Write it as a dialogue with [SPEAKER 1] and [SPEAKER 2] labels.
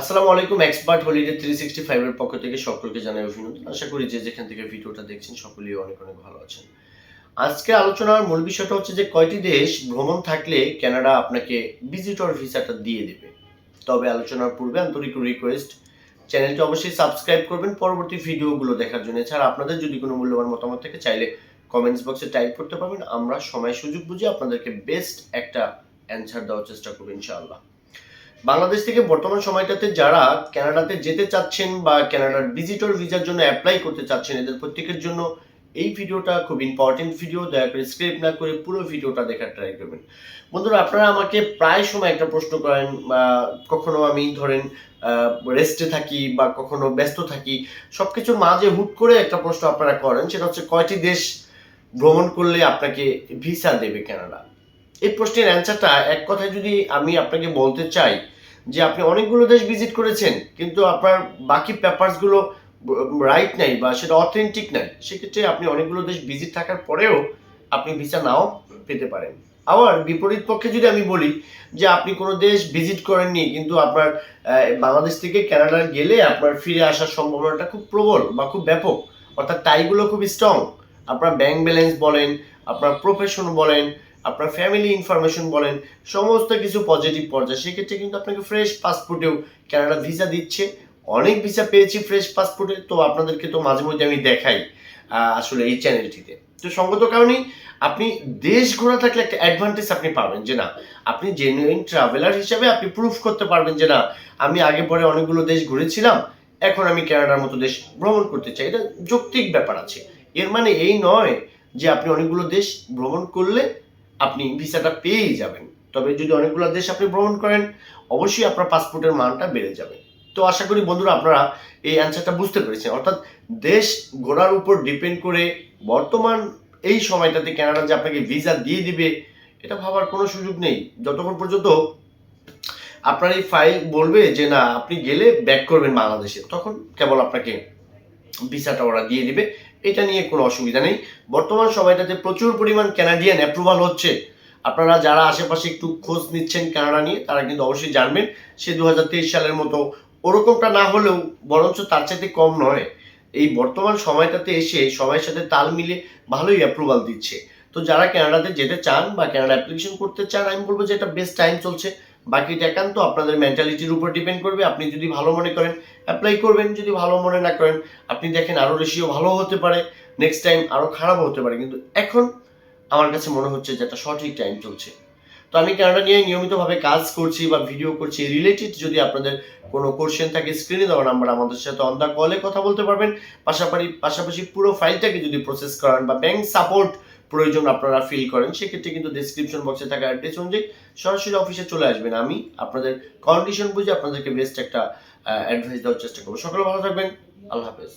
[SPEAKER 1] আসসালামু আলাইকুম expert holiday three sixty ফাইভের পক্ষ থেকে সকলকে জানাই অভিনন্দন। আশা করি যে যেখান থেকে ভিডিওটা দেখছেন, সকলেই অনেক অনেক ভালো আছেন। আজকে আলোচনার মূল বিষয়টা হচ্ছে যে কয়টি দেশ ভ্রমণ থাকলে কানাডা আপনাকে ভিজিটর ভিসাটা দিয়ে দেবে। তবে আলোচনার পূর্বে আন্তরিক রিকোয়েস্ট চ্যানেলটি অবশ্যই সাবস্ক্রাইব করবেন। পরবর্তী ভিডিওগুলো দেখার জন্য এছাড়া আপনাদের যদি কোনো মূল্যবান মতামত থেকে, চাইলে কমেন্টস বক্সে টাইপ করতে পারবেন। আমরা সময় সুযোগ বুঝে আপনাদেরকে বেস্ট একটা অ্যান্সার দেওয়ার চেষ্টা করব, ইনশাআল্লাহ। বাংলাদেশ থেকে বর্তমান সময়টাতে যারা কানাডাতে যেতে চাচ্ছেন বা কানাডার ভিজিটর ভিসার জন্য অ্যাপ্লাই করতে চাচ্ছেন, এদের প্রত্যেকের জন্য এই ভিডিওটা খুব ইম্পর্টেন্ট ভিডিও দয়া করে স্ক্রিপ্ট না করে পুরো ভিডিওটা দেখার ট্রাই করবেন। বন্ধুরা, আপনারা আমাকে প্রায় সময় একটা প্রশ্ন করেন, বা কখনো আমি ধরেন রেস্টে থাকি বা কখনো ব্যস্ত থাকি সব কিছুর মাঝে হুট করে একটা প্রশ্ন আপনারা করেন, সেটা হচ্ছে কয়টি দেশ ভ্রমণ করলে আপনাকে ভিসা দেবে কানাডা এই প্রশ্নের অ্যান্সারটা এক কথায় যদি আমি আপনাকে বলতে চাই যে আপনি অনেকগুলো দেশ ভিজিট করেছেন, কিন্তু আপনার বাকি পেপারসগুলো রাইট নাই বা সেটা অথেন্টিক নাই, সেক্ষেত্রে আপনি অনেকগুলো দেশ ভিজিট থাকার পরেও আপনি ভিসা নাও পেতে পারেন। আবার বিপরীত পক্ষে যদি আমি বলি যে আপনি কোনো দেশ ভিজিট করেননি, কিন্তু আপনার বাংলাদেশ থেকে কানাডা গেলে আপনার ফিরে আসার সম্ভাবনাটা খুব প্রবল বা খুব ব্যাপক। অর্থাৎ টাইগুলো খুব স্ট্রং আপনার ব্যাংক ব্যালেন্স বলেন, আপনার প্রফেশন বলেন আপনার ফ্যামিলি ইনফরমেশন বলেন, সমস্ত কিছু পজিটিভ পর্যায়ে। সেক্ষেত্রে কিন্তু আপনাকে ফ্রেশ পাসপোর্টেও কানাডা ভিসা দিচ্ছে। অনেক ভিসা পেয়েছি ফ্রেশ পাসপোর্টে তো আপনাদেরকে তো মাঝে মধ্যে আমি দেখাই আসলে এই চ্যানেলটিতে তো সঙ্গত কারণেই আপনি দেশ ঘোরা থাকলে একটা অ্যাডভান্টেজ আপনি পাবেন যে না, আপনি জেনুইন ট্রাভেলার হিসেবে আপনি প্রুফ করতে পারবেন যে না, আমি আগে পরে অনেকগুলো দেশ ঘুরেছিলাম, এখন আমি কানাডার মতো দেশ ভ্রমণ করতে চাই। এটা যৌক্তিক ব্যাপার আছে। এর মানে এই নয় যে আপনি অনেকগুলো দেশ ভ্রমণ করলে আপনি ভিসাটা পেয়েই যাবেন। তবে যদি অনেকগুলো দেশ আপনি ভ্রমণ করেন, অবশ্যই আপনার পাসপোর্টের মানটা বেড়ে যাবে। তো আশা করি বন্ধুরা আপনারা এই অ্যান্সারটা বুঝতে পেরেছেন। অর্থাৎ দেশ ঘোরার উপর ডিপেন্ড করে বর্তমান এই সময়টাতে কানাডা যে আপনাকে ভিসা দিয়ে দিবে, এটা ভাবার কোনো সুযোগ নেই। যতক্ষণ পর্যন্ত আপনার এই ফাইল বলবে যে, না, আপনি গেলে ব্যাক করবেন বাংলাদেশে, তখন কেবল আপনাকে ভিসাটা ওরা দিয়ে দিবে। এটা নিয়ে কোনো অসুবিধা নেই। বর্তমান সময়টাতে প্রচুর পরিমাণ ক্যানাডিয়ান অ্যাপ্রুভাল হচ্ছে। আপনারা যারা আশেপাশে একটু খোঁজ নিচ্ছেন কানাডা নিয়ে, তারা কিন্তু অবশ্যই জানবেন সে দু হাজার তেইশ সালের মতো ওরকমটা না হলেও, বরঞ্চ তার চাইতে কম নয়। এই বর্তমান সময়টাতে এসে সময়ের সাথে তাল মিলে ভালোই অ্যাপ্রুভাল দিচ্ছে। তো যারা কানাডাতে যেতে চান বা কানাডা অ্যাপ্লিকেশন করতে চান, আমি বলব যে এটা বেস্ট টাইম চলছে। বাকিটা একান্ত আপনাদের মেন্টালিটির উপর ডিপেন্ড করবে। আপনি যদি ভালো মনে করেন অ্যাপ্লাই করবেন। যদি ভালো মনে না করেন, আপনি দেখেন আরও রেশিও ভালো হতে পারে নেক্সট টাইম আরও খারাপ হতে পারে। কিন্তু এখন আমার কাছে মনে হচ্ছে যে একটা সঠিক টাইম চলছে। তো আমি কানাডা নিয়ে নিয়মিতভাবে কাজ করছি বা ভিডিও করছি রিলেটেড যদি আপনাদের কোনো কোশ্চেন থাকে স্ক্রিনে দেওয়া নাম্বার আমাদের সাথে অন দ্য কলে কথা বলতে পারবেন। পাশাপাশি পাশাপাশি পুরো ফাইলটাকে যদি প্রসেস করান বা ব্যাংক সাপোর্ট প্রয়োজন আপনারা ফিল করেন, সেক্ষেত্রে কিন্তু ডিসক্রিপশন বক্সে থাকা অ্যাড্রেস অনুযায়ী সরাসরি অফিসে চলে আসবেন। আমি আপনাদের কন্ডিশন বুঝে আপনাদেরকে বেস্ট একটা অ্যাডভাইস দেওয়ার চেষ্টা করব। সকলে ভালো থাকবেন। আল্লাহ হাফেজ।